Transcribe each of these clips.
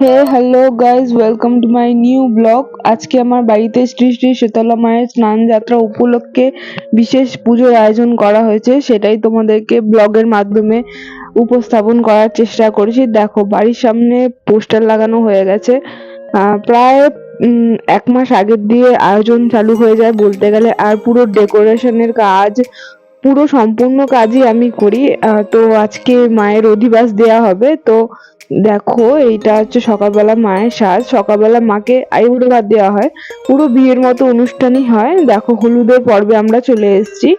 Hey hello guys welcome to my new vlog আজকে আমার বাড়িতে শ্রী শ্রী শীতলা মায়ের স্নান যাত্রা উপলক্ষে বিশেষ পুজোর আয়োজন করা হয়েছে। সেটাই তোমাদেরকে ব্লগের মাধ্যমে উপস্থাপন করার চেষ্টা করেছি। দেখো, বাড়ির সামনে পোস্টার লাগানো হয়ে গেছে। প্রায় এক মাস আগের দিয়ে আয়োজন চালু হয়ে যায় বলতে গেলে। আর পুরো ডেকোরেশনের কাজ, পুরো সম্পূর্ণ কাজই আমি করি। তো আজকে মায়ের অধিবাস দেয়া হবে। তো দেখো, এইটা হচ্ছে সকালবেলা মায়ের সাজ। সকালবেলা মাকে আইবুড়ো ভাত দেওয়া হয়। পুরো বিয়ের মতো অনুষ্ঠানই হয়। দেখো, হলুদের পর্বে আমরা চলে এসেছি।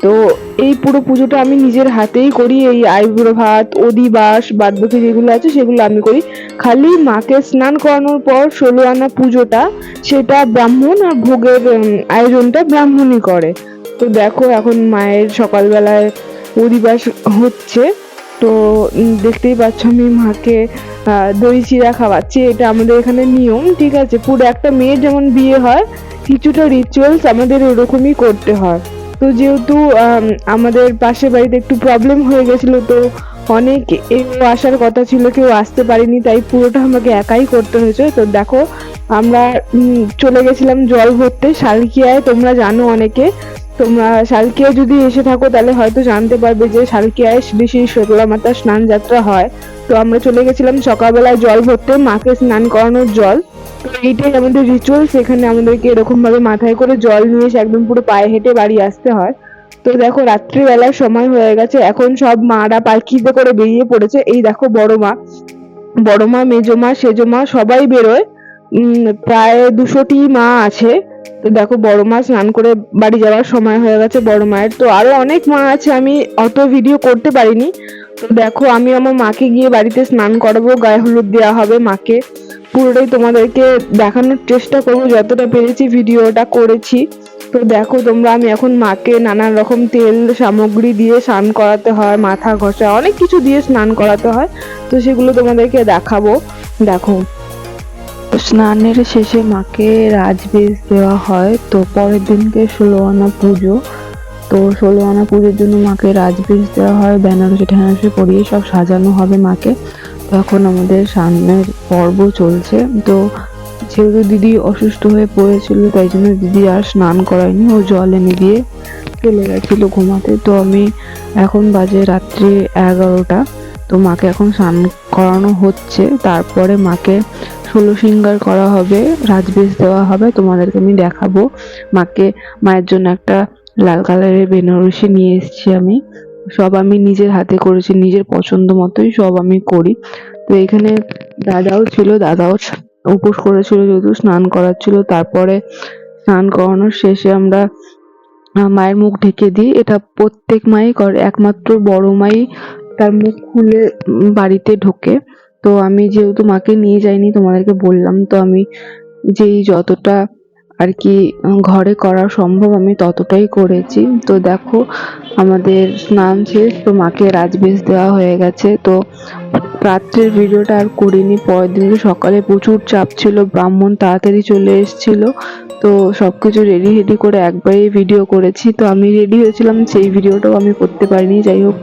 তো এই পুরো পুজোটা আমি নিজের হাতেই করি। এই আইবুড়ো ভাত, অধিবাস, বাদবাকি যেগুলো আছে, সেগুলো আমি করি। খালি মাকে স্নান করানোর পর ষোলো আনা পুজোটা, সেটা ব্রাহ্মণ আর ভোগের আয়োজনটা ব্রাহ্মণই করে। তো দেখো, এখন মায়ের সকালবেলায় অধিবাস হচ্ছে। তো দেখতেই পাচ্ছ আমি মাকে দই চিরা খাওয়াচ্ছি, এটা আমাদের এখানে নিয়ম, ঠিক আছে? পুরো একটা মেয়ের যেমন বিয়ে হয়, কিছুটা রিচুয়ালস আমাদের ওরকমই করতে হয়। তো যেহেতু আমাদের পাশের বাড়িতে একটু প্রবলেম হয়ে গেছিল, তো অনেক আসার কথা ছিল, কেউ আসতে পারেনি, তাই পুরোটা আমাকে একাই করতে হয়েছে। তো দেখো, আমরা চলে গেছিলাম জল ভরতে, শালকিয়ায়, তোমরা জানো অনেকে তোমরা শালকিয়া যদি এসে থাকো, তাহলে হয়তো জানতে পারবে যে শালকিয়ায় শ্রী শ্রী শীতলা মাতার স্নান যাত্রা হয়। তো আমরা চলে গেছিলাম সকালবেলায় জল ভরতে, মাকে স্নান করানোর জল। তো এইটাই আমাদের রিচুয়ালস সেখানে আমাদেরকে এরকম ভাবে মাথায় করে জল নিয়ে এসে একদম পুরো পায়ে হেঁটে বাড়ি আসতে হয়। তো দেখো, রাত্রিবেলার সময় হয়ে গেছে, এখন সব মারা পালকিতে করে বেরিয়ে পড়েছে। এই দেখো, বড় মা। বড় মা, মেজো মা, সেজো মা, সবাই বেরোয়। প্রায় দুশোটি মা আছে। তো দেখো, বড় মা স্নান করে বাড়ি যাওয়ার সময় হয়ে গেছে বড় মায়ের। তো আরও অনেক মা আছে, আমি অত ভিডিও করতে পারিনি। তো দেখো, আমি আমার মাকে গিয়ে বাড়িতে স্নান করাবো, গায়ে হলুদ দেওয়া হবে মাকে। পুরোটাই তোমাদেরকে দেখানোর চেষ্টা করব, যতটা পেরেছি ভিডিওটা করেছি। তো দেখো, তোমরা, আমি এখন মাকে নানান রকম তেল সামগ্রী দিয়ে স্নান করাতে হয়, মাথা ঘষা, অনেক কিছু দিয়ে স্নান করাতে হয়। তো সেগুলো তোমাদেরকে দেখাবো। দেখো। স্নানের শেষে মাকে রাজবেশ দেওয়া হয়। তো পরের দিনকে ষোলো আনা পুজো। তো ষোলো আনা পুজোর জন্য মাকে রাজবেশ দেওয়া হয়। বেনারসি ঠেনারসি পরিয়ে সব সাজানো হবে মাকে। তো এখন আমাদের সামনের পর্ব চলছে। তো যেহেতু দিদি অসুস্থ হয়ে পড়েছিল, তাই জন্য দিদি আর স্নান করায়নি। ও জল এনে দিয়ে চলে গেছিল ঘুমাতে। তো আমি এখন বাজে রাত্রি এগারোটা। তো মাকে এখন স্নান করানো হচ্ছে। তারপরে মাকে ষোলো সিঙ্গার করা হবে, রাজবেশ দেওয়া হবে। তোমাদেরকে আমি দেখাবো। মাকে, মায়ের জন্য একটা লাল কালারের বেনারসি নিয়ে এসেছি আমি। সব আমি নিজের হাতে করেছি, নিজের পছন্দ মতোই সব আমি করি। তো এখানে দাদাও ছিল, দাদাও উপোস করেছিল যেহেতু, স্নান করাচ্ছিল তারপরে স্নান করানোর শেষে আমরা মায়ের মুখ ঢেকে দিই। এটা প্রত্যেক মাই করে, একমাত্র বড় মাই তার মুখ খুলে বাড়িতে ঢোকে। তো আমি যেহেতু মাকে নিয়ে যাইনি, তোমাদেরকে বললাম, তো আমি যেই যতটা আর কি ঘরে করা সম্ভব আমি ততটাই করেছি। তো দেখো, আমাদের স্নান শেষ, তো মাকে রাজবেশ দেওয়া হয়ে গেছে। তো রাত্রের ভিডিওটা আর করিনি, পরের দিন সকালে প্রচুর চাপ ছিল, ব্রাহ্মণ তাড়াতাড়ি চলে এসেছিল। তো সব কিছু রেডি রেডি করে একবারেই ভিডিও করেছি। তো আমি রেডি হয়েছিলাম, সেই ভিডিওটাও আমি করতে পারিনি, যাই হোক।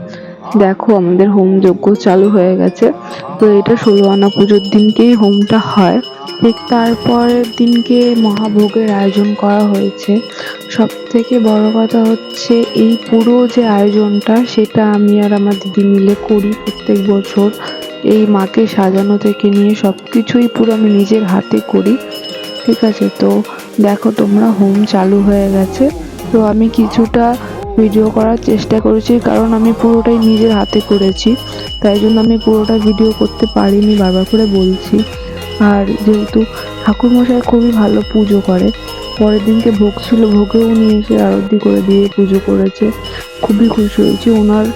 দেখো, আমাদের হোম যজ্ঞ চালু হয়ে গেছে। তো এটা ষোলো আনা পুজোর দিনকেই হোমটা হয়। ঠিক তারপরের দিনকে মহাভোগের আয়োজন করা হয়েছে। সব থেকে বড় কথা হচ্ছে, এই পুরো যে আয়োজনটা, সেটা আমি আর আমার দিদি মিলে করি প্রত্যেক বছর। এই মাকে সাজানো থেকে নিয়ে সব কিছুই পুরো আমি নিজের হাতে করি। ঠিক আছে, তো দেখো তোমরা হোম চালু হয়ে গেছে। তো আমি কিছুটা ভিডিও করার চেষ্টা করেছি, কারণ আমি পুরোটাই নিজের হাতে করেছি, তাই জন্য আমি পুরোটা ভিডিও করতে পারিনি, বারবার করে বলছি। আর যেহেতু ঠাকুরমশাই খুবই ভালো পুজো করে, পরের দিনকে ভোগ ছিল, ভোগেও নিয়ে এসে আরতি করে দিয়ে পুজো করেছে। খুবই খুশি হয়েছি, ওনার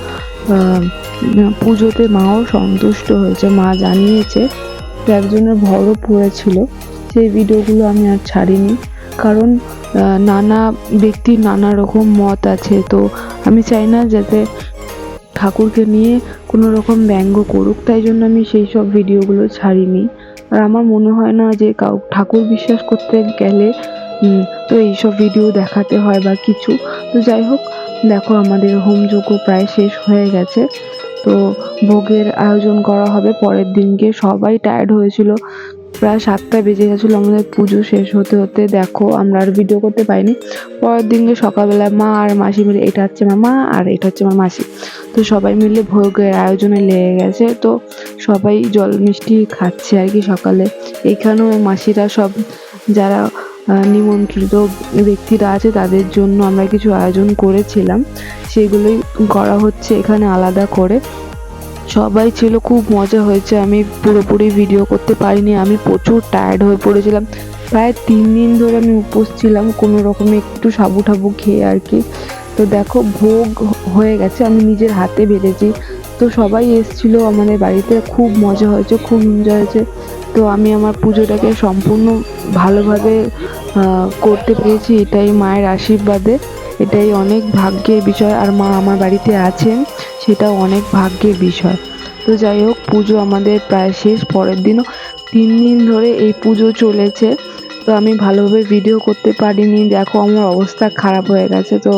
পুজোতে মাও সন্তুষ্ট হয়েছে, মা জানিয়েছে একজনের ভরও পড়েছিল, সেই ভিডিওগুলো আমি আর ছাড়িনি। কারণ নানা ব্যক্তির নানা রকম মত আছে। তো আমি চাই না যাতে ঠাকুরকে নিয়ে কোনো রকম ব্যঙ্গ করুক, তাই জন্য আমি সেই সব ভিডিওগুলো ছাড়িনি। আর আমার মনে হয় না যে কাউ, ঠাকুর বিশ্বাস করতে গেলে তো এইসব ভিডিও দেখাতে হয় বা কিছু। তো যাই হোক, দেখো আমাদের হোম যজ্ঞ প্রায় শেষ হয়ে গেছে। তো ভোগের আয়োজন করা হবে। পরের দিনকে সবাই টায়ার্ড হয়েছিল। প্রায় সাতটা বেজে গেছিল। আমাদের পুজো শেষ হতে হতে দেখো আমরা আর ভিডিও করতে পারিনি। পরের দিনকে সকালবেলা মা আর মাসি মিলে, এটা হচ্ছে আমার মা আর এটা হচ্ছে আমার মাসি। তো সবাই মিলে ভোগের আয়োজনে লেগে গেছে। তো সবাই জল মিষ্টি খাচ্ছে আর কি সকালে। এখানেও মাসিরা সব যারা নিমন্ত্রিত ব্যক্তিরা আছে, তাদের জন্য আমরা কিছু আয়োজন করেছিলাম। সেগুলোই করা হচ্ছে এখানে আলাদা করে। সবাই ছিল, খুব মজা হয়েছে। আমি পুরোপুরি ভিডিও করতে পারিনি। আমি প্রচুর টায়ার্ড হয়ে পড়েছিলাম। প্রায় তিন দিন ধরে আমি উপোস ছিলাম, কোনো রকমে একটু সাবু ঠাবু খেয়ে আর কি। তো দেখো, ভোগ হয়ে গেছে। আমি নিজের হাতে বেড়েছি তো সবাই এসেছিল আমাদের বাড়িতে। খুব মজা হয়েছে, খুব এনজয় হয়েছে। তো আমি আমার পুজোটাকে সম্পূর্ণ ভালোভাবে করতে পেরেছি। এটাই মায়ের আশীর্বাদে। এটাই অনেক ভাগ্যের বিষয়। আর মা আমার বাড়িতে আছেন, সেটাও অনেক ভাগ্যের বিষয়। তো যাই হোক, পুজো আমাদের প্রায় শেষ। পরের দিনও তিন দিন ধরে এই পুজো চলেছে। তো আমি ভালোভাবে ভিডিও করতে পারিনি। দেখো, আমার অবস্থা খারাপ হয়ে গেছে। তো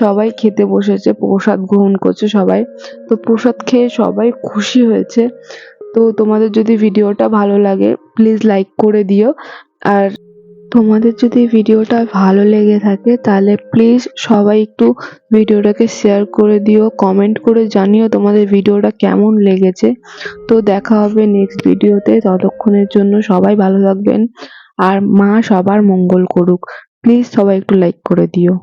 সবাই খেতে বসেছে, প্রসাদ গ্রহণ করছে সবাই। তো প্রসাদ খেয়ে সবাই খুশি হয়েছে। তো তোমাদের যদি ভিডিওটা ভালো লাগে প্লিজ লাইক করে দিও। আর তোমাদের যদি ভিডিওটা ভালো লেগে থাকে, তাহলে প্লিজ সবাই একটু ভিডিওটাকে শেয়ার করে দিও কমেন্ট করে জানিও তোমাদের ভিডিওটা কেমন লেগেছে। তো দেখা হবে নেক্সট ভিডিওতে, ততক্ষণের জন্য সবাই ভালো থাকবেন। আর মা সবার মঙ্গল করুক। প্লিজ সবাই একটু লাইক করে দিও।